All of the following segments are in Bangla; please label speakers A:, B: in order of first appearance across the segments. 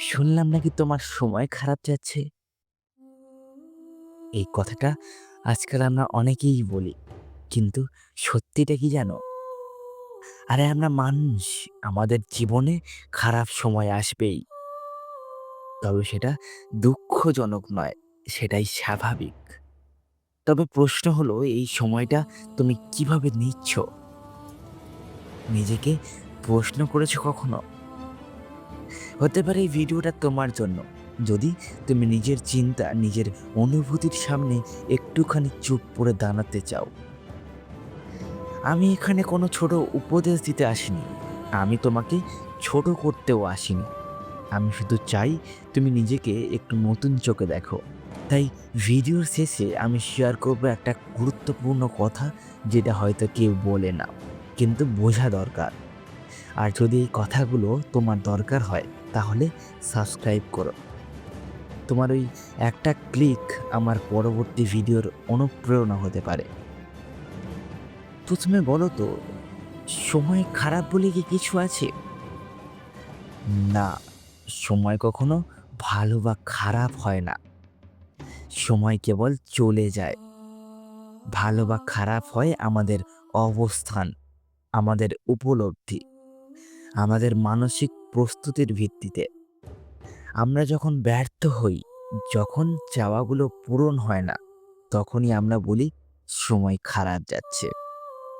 A: শুনলাম নাকি তোমার সময় খারাপ যাচ্ছে। এই কথাটা আজকাল আমরা অনেকেই বলি। কিন্তু সত্যিটা কি জানো? আরে আমরা মানুষ, আমাদের জীবনে খারাপ সময় আসবেই। তবে সেটা দুঃখজনক নয়, সেটাই স্বাভাবিক। তবে প্রশ্ন হলো এই সময়টা তুমি কীভাবে নিচ্ছ? নিজেকে প্রশ্ন করেছ কখনো? হতে পারে এই ভিডিওটা তোমার জন্য। যদি তুমি নিজের চিন্তা, নিজের অনুভূতির সামনে একটুখানি চুপ করে দাঁড়াতে চাও। আমি এখানে কোনো ছোট উপদেশ দিতে আসিনি। আমি তোমাকে ছোট করতেও আসিনি। আমি শুধু চাই তুমি নিজেকে একটু নতুন চোখে দেখো। তাই ভিডিওর শেষে আমি শেয়ার করব একটা গুরুত্বপূর্ণ কথা যেটা হয়তো কেউ বলে না। কিন্তু বোঝা দরকার। আর যদি এই কথাগুলো তোমার দরকার হয় তাহলে সাবস্ক্রাইব করো। তোমার ওই একটা ক্লিক আমার পরবর্তী ভিডিওর অনুপ্রেরণা হতে পারে। প্রথমে বলো তো, সময় খারাপ বলে কি কিছু আছে? না, সময় কখনো ভালো বা খারাপ হয় না। সময় কেবল চলে যায়। ভালো বা খারাপ হয় আমাদের অবস্থান, আমাদের উপলব্ধি, আমাদের মানসিক প্রস্তুতির ভিত্তিতে। আমরা যখন ব্যর্থ হই, যখন চাওয়াগুলো পূরণ হয় না, তখনই আমরা বলি সময় খারাপ যাচ্ছে।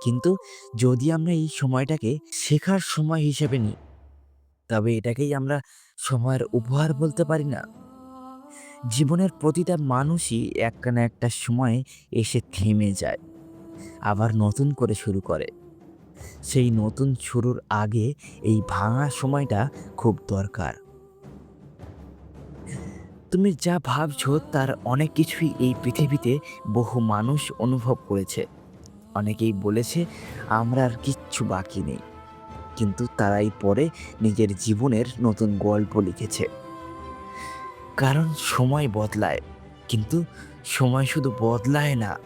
A: কিন্তু যদি আমরা এই সময়টাকে শেখার সময় হিসেবে নিই, তবে এটাকেই আমরা সময়ের উপহার বলতে পারি না? জীবনের প্রতিটা মানুষই একটা না একটা সময়ে এসে থেমে যায়। আবার নতুন করে শুরু করে। সেই নতুন শুরুর আগে এই ভাঙা সময়টা খুব দরকার। তুমি যা ভাবছ তার অনেক কিছুই এই পৃথিবীতে বহু মানুষ অনুভব করেছে। অনেকেই বলেছে আমরা আর কিচ্ছু বাকি নেই। কিন্তু তারাই পরে নিজের জীবনের নতুন গল্প লিখেছে। কারণ সময় বদলায়, কিন্তু সময় শুধু বদলায় না,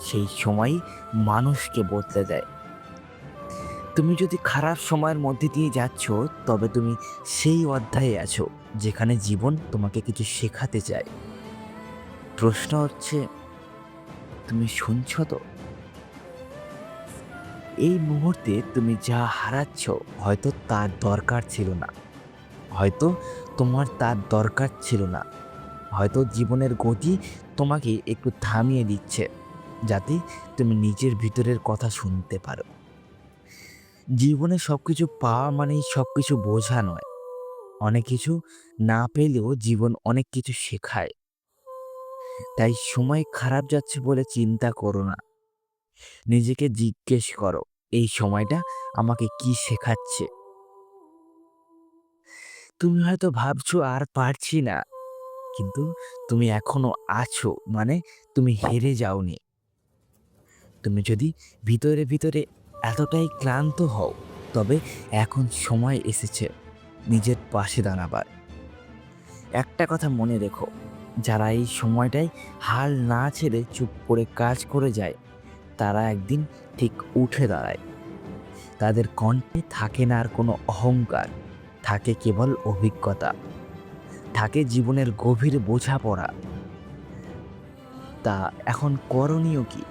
A: সেই সময় মানুষকে বদলে দেয়। তুমি যদি খারাপ সময়ের মধ্যে দিয়ে যাচ্ছ, তবে তুমি সেই অধ্যায়ে আছো যেখানে জীবন তোমাকে কিছু শেখাতে চায়। প্রশ্ন হচ্ছে, তুমি শুনছ তো? এই মুহূর্তে তুমি যা হারাচ্ছ হয়তো তার দরকার ছিল না। হয়তো তোমার তার দরকার ছিল না। হয়তো জীবনের গতি তোমাকে একটু থামিয়ে দিচ্ছে, যাতে তুমি নিজের ভিতরের কথা শুনতে পারো। জীবনে সব কিছু পাওয়া মানেই সব কিছু বোঝা নয়। অনেক কিছু না পেলেও জীবন অনেক কিছু শেখায়। তাই সময় খারাপ যাচ্ছে বলে চিন্তা করো না। নিজেকে জিজ্ঞেস করো, এই সময়টা আমাকে কি শেখাচ্ছে? তুমি হয়তো ভাবছ আর পারছি না। কিন্তু তুমি এখনও আছো মানে তুমি হেরে যাওনি। তুমি যদি ভিতরে, ভিতরে এতটাই ক্লান্ত হও, তবে এখন সময় এসেছে নিজের পাশে দাঁড়াবার। একটা কথা মনে রেখো, যারা এই সময়টায় হাল না ছেড়ে চুপ করে কাজ করে যায়, তারা একদিন ঠিক উঠে দাঁড়ায়। তাদের কণ্ঠে থাকে না আর কোনো অহংকার, থাকে কেবল অভিজ্ঞতা, থাকে জীবনের গভীর বোঝাপড়া। তা এখন করণীয় কি?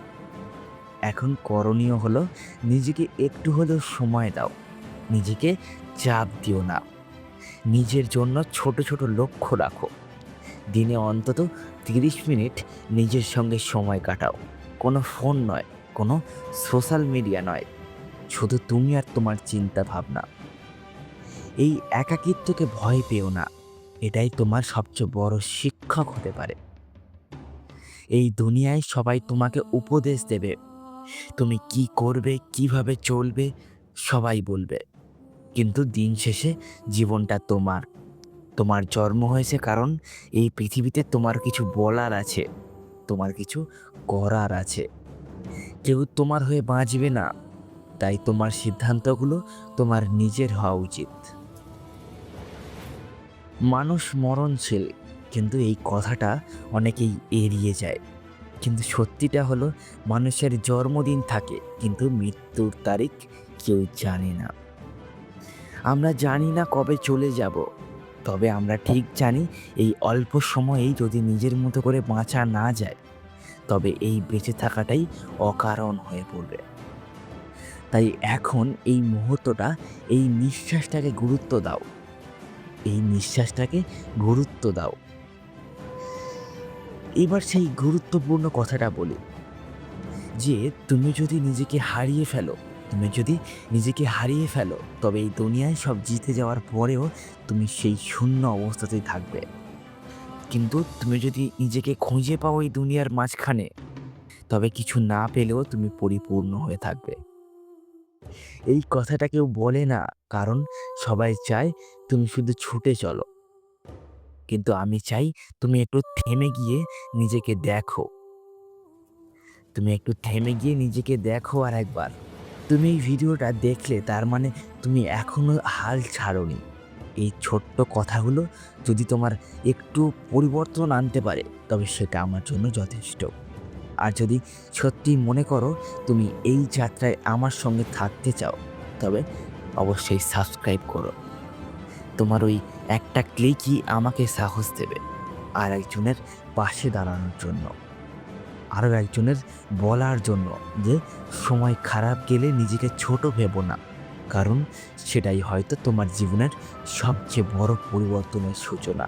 A: এখন করণীয় হলো নিজেকে একটু হলেও সময় দাও। নিজেকে চাপ দিও না। নিজের জন্য ছোট, ছোট লক্ষ্য রাখো। দিনে অন্তত তিরিশ মিনিট নিজের সঙ্গে সময় কাটাও। কোনো ফোন নয়, কোনো সোশ্যাল মিডিয়া নয়। শুধু তুমি আর তোমার চিন্তা ভাবনা। এই একাকিত্বকে ভয় পেও না। এটাই তোমার সবচেয়ে বড় শিক্ষক হতে পারে। এই দুনিয়ায় সবাই তোমাকে উপদেশ দেবে। তুমি কি করবে, কীভাবে চলবে সবাই বলবে। কিন্তু দিন শেষে জীবনটা তোমার। তোমার জন্ম হয়েছে কারণ এই পৃথিবীতে তোমার কিছু বলার আছে, তোমার কিছু করার আছে। কেউ তোমার হয়ে বাঁচবে না। তাই তোমার সিদ্ধান্তগুলো তোমার নিজের হওয়া উচিত। মানুষ মরণশীল কিন্তু এই কথাটা অনেকেই এড়িয়ে যায়। কিন্তু সত্যিটা হলো মানুষের জন্মদিন থাকে কিন্তু মৃত্যুর তারিখ কেউ জানে না। আমরা জানি না কবে চলে যাব, তবে আমরা ঠিক জানি এই অল্প সময়েই যদি নিজের মতো করে বাঁচা না যায় তবে এই বেঁচে থাকাটাই অকারণ হয়ে পড়বে। তাই এখন এই মুহূর্তটা এই নিঃশ্বাসটাকে গুরুত্ব দাও। এই নিঃশ্বাসটাকে গুরুত্ব দাও। এবার সেই গুরুত্বপূর্ণ কথাটা বলি। যে তুমি যদি নিজেকে হারিয়ে ফেলো, তুমি যদি নিজেকে হারিয়ে ফেলো, তবে এই দুনিয়ায় সব জিতে যাওয়ার পরেও তুমি সেই শূন্য অবস্থাতেই থাকবে। কিন্তু তুমি যদি নিজেকে খুঁজে পাও এই দুনিয়ার মাঝখানে, তবে কিছু না পেলেও তুমি পরিপূর্ণ হয়ে থাকবে। এই কথাটা কেউ বলে না, কারণ সবাই চায় তুমি শুধু ছুটে চলো। কিন্তু আমি চাই তুমি একটু থেমে গিয়ে নিজেকে দেখো। তুমি একটু থেমে গিয়ে নিজেকে দেখো আর একবার। তুমি এই ভিডিওটা দেখলে তার মানে তুমি এখনও হাল ছাড়োনি। এই ছোট্ট কথাগুলো যদি তোমার একটু পরিবর্তন আনতে পারে, তবে সেটা আমার জন্য যথেষ্ট। আর যদি সত্যি মনে করো তুমি এই যাত্রায় আমার সঙ্গে থাকতে চাও, তবে অবশ্যই সাবস্ক্রাইব করো। তোমার ওই একটা ক্লিকই আমাকে সাহস দেবে আর একজনের পাশে দাঁড়ানোর জন্য। আরও একজনের বলার জন্য যে সময় খারাপ গেলে নিজেকে ছোট ভেবো না। কারণ সেটাই হয়তো তোমার জীবনের সবচেয়ে বড় পরিবর্তনের সূচনা।